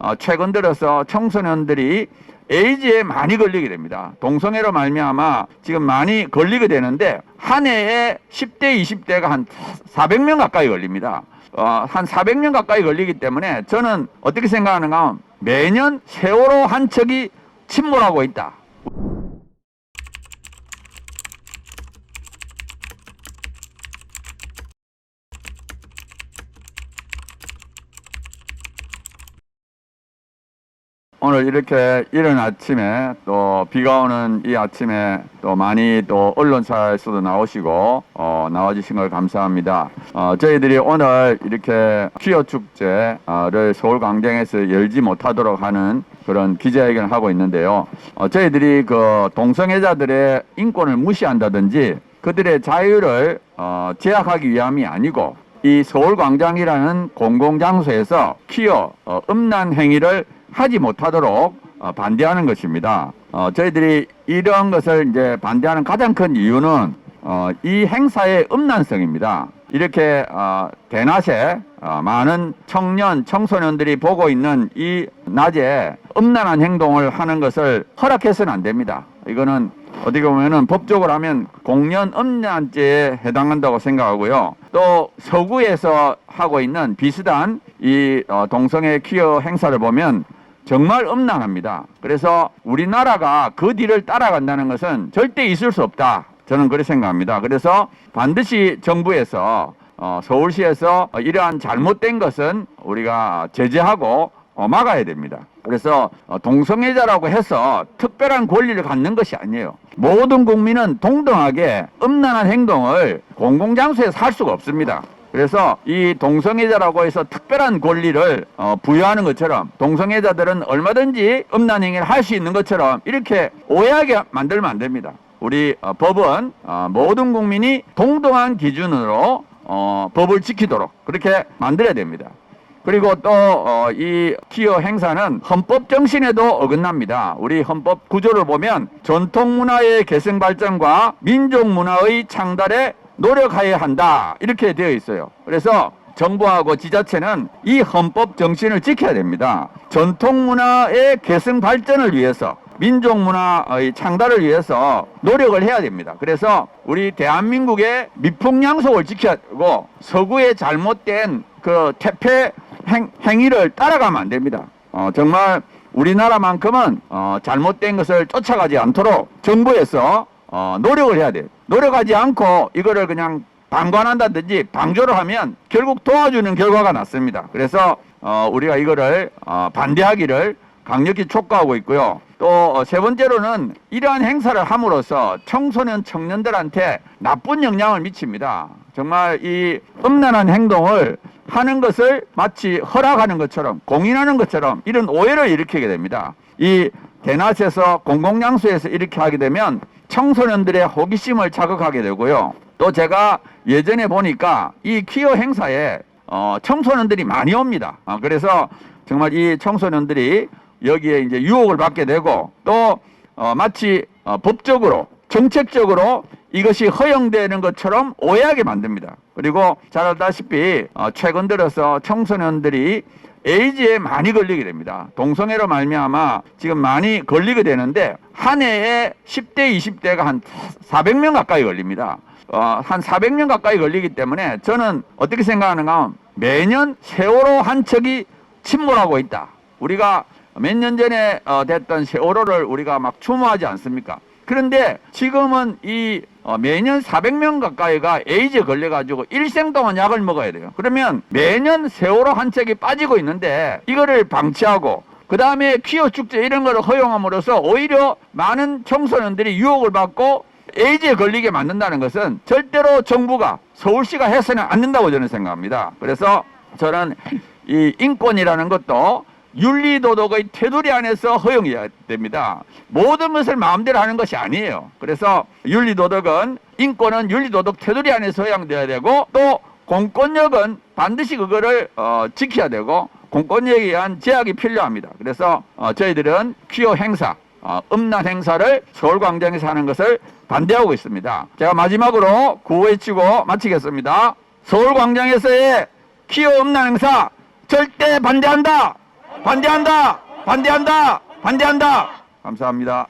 어, 최근 들어서 청소년들이 에이즈에 많이 걸리게 됩니다. 동성애로 말미암아 지금 많이 걸리게 되는데 한 해에 10대, 20대가 한 400명 가까이 걸립니다. 어, 한 400명 가까이 걸리기 때문에 저는 어떻게 생각하는가 하면 매년 세월호 한 척이 침몰하고 있다. 오늘 이렇게 이른 아침에 또 비가 오는 이 아침에 또 많이 또 언론사에서도 나오시고 어, 나와주신 걸 감사합니다. 어, 저희들이 오늘 이렇게 퀴어 축제를 서울 광장에서 열지 못하도록 하는 그런 기자회견을 하고 있는데요. 어, 저희들이 그 동성애자들의 인권을 무시한다든지 그들의 자유를 어, 제약하기 위함이 아니고 이 서울광장이라는 공공장소에서 퀴어 어, 음란 행위를 하지 못하도록 어, 반대하는 것입니다. 어, 저희들이 이런 것을 이제 반대하는 가장 큰 이유는 어, 이 행사의 음란성입니다. 이렇게 어, 대낮에 어, 많은 청년, 청소년들이 보고 있는 이 낮에 음란한 행동을 하는 것을 허락해서는 안 됩니다. 이거는 어떻게 보면은 법적으로 하면 공연 음란죄에 해당한다고 생각하고요. 또 서구에서 하고 있는 비슷한 이 어, 동성애 퀴어 행사를 보면 정말 음란합니다. 그래서 우리나라가 그 뒤를 따라간다는 것은 절대 있을 수 없다. 저는 그렇게 생각합니다. 그래서 반드시 정부에서 어, 서울시에서 어, 이러한 잘못된 것은 우리가 제재하고 어, 막아야 됩니다. 그래서 어, 동성애자라고 해서 특별한 권리를 갖는 것이 아니에요. 모든 국민은 동등하게 음란한 행동을 공공장소에서 할 수가 없습니다. 그래서 이 동성애자라고 해서 특별한 권리를 어, 부여하는 것처럼 동성애자들은 얼마든지 음란 행위를 할 수 있는 것처럼 이렇게 오해하게 만들면 안 됩니다. 우리 어, 법은 어, 모든 국민이 동등한 기준으로 어, 법을 지키도록 그렇게 만들어야 됩니다. 그리고 또 이 기어 행사는 헌법 정신에도 어긋납니다. 우리 헌법 구조를 보면 전통 문화의 개성 발전과 민족 문화의 창달에 노력해야 한다 이렇게 되어 있어요. 그래서 정부하고 지자체는 이 헌법 정신을 지켜야 됩니다. 전통 문화의 개성 발전을 위해서 민족 문화의 창달을 위해서 노력을 해야 됩니다. 그래서 우리 대한민국의 미풍양속을 지켜야 되고 서구의 잘못된 그 퇴폐 행, 행위를 따라가면 안 됩니다. 어, 정말 우리나라만큼은 어, 잘못된 것을 쫓아가지 않도록 정부에서 어, 노력을 해야 돼요. 노력하지 않고 이거를 그냥 방관한다든지 방조를 하면 결국 도와주는 결과가 났습니다. 그래서 어, 우리가 이거를 어, 반대하기를 강력히 촉구하고 있고요. 또 세 번째로는 이러한 행사를 함으로써 청소년 청년들한테 나쁜 영향을 미칩니다. 정말 이 음란한 행동을 하는 것을 마치 허락하는 것처럼 공인하는 것처럼 이런 오해를 일으키게 됩니다. 이 대낮에서 공공장소에서 이렇게 하게 되면 청소년들의 호기심을 자극하게 되고요. 또 제가 예전에 보니까 이 퀴어 행사에 어, 청소년들이 많이 옵니다. 아, 그래서 정말 이 청소년들이 여기에 이제 유혹을 받게 되고 또 어, 마치 어, 법적으로 정책적으로 이것이 허용되는 것처럼 오해하게 만듭니다. 그리고 잘 알다시피 어, 최근 들어서 청소년들이 에이즈에 많이 걸리게 됩니다. 동성애로 말미암아 지금 많이 걸리게 되는데 한 해에 10대, 20대가 한 400명 가까이 걸립니다. 어, 한 400명 가까이 걸리기 때문에 저는 어떻게 생각하는가 하면 매년 세월호 한 척이 침몰하고 있다. 우리가 몇 년 전에 어, 됐던 세월호를 우리가 막 추모하지 않습니까? 그런데 지금은 이 어, 매년 400명 가까이가 에이즈에 걸려가지고 일생 동안 약을 먹어야 돼요. 그러면 매년 세월호 한 척이 빠지고 있는데 이거를 방치하고 그 다음에 퀴어 축제 이런 거를 허용함으로써 오히려 많은 청소년들이 유혹을 받고 에이즈에 걸리게 만든다는 것은 절대로 정부가 서울시가 해서는 안 된다고 저는 생각합니다. 그래서 저는 이 인권이라는 것도 윤리 도덕의 테두리 안에서 허용해야 됩니다. 모든 것을 마음대로 하는 것이 아니에요. 그래서 윤리 도덕은 인권은 윤리 도덕 테두리 안에서 허용돼야 되고 또 공권력은 반드시 그거를 어, 지켜야 되고 공권력에 의한 제약이 필요합니다. 그래서 어, 저희들은 퀴어 행사, 어, 음란 행사를 서울광장에서 하는 것을 반대하고 있습니다. 제가 마지막으로 구호해치고 마치겠습니다. 서울광장에서의 퀴어 음란 행사 절대 반대한다. 반대한다! 반대한다! 반대한다! 감사합니다.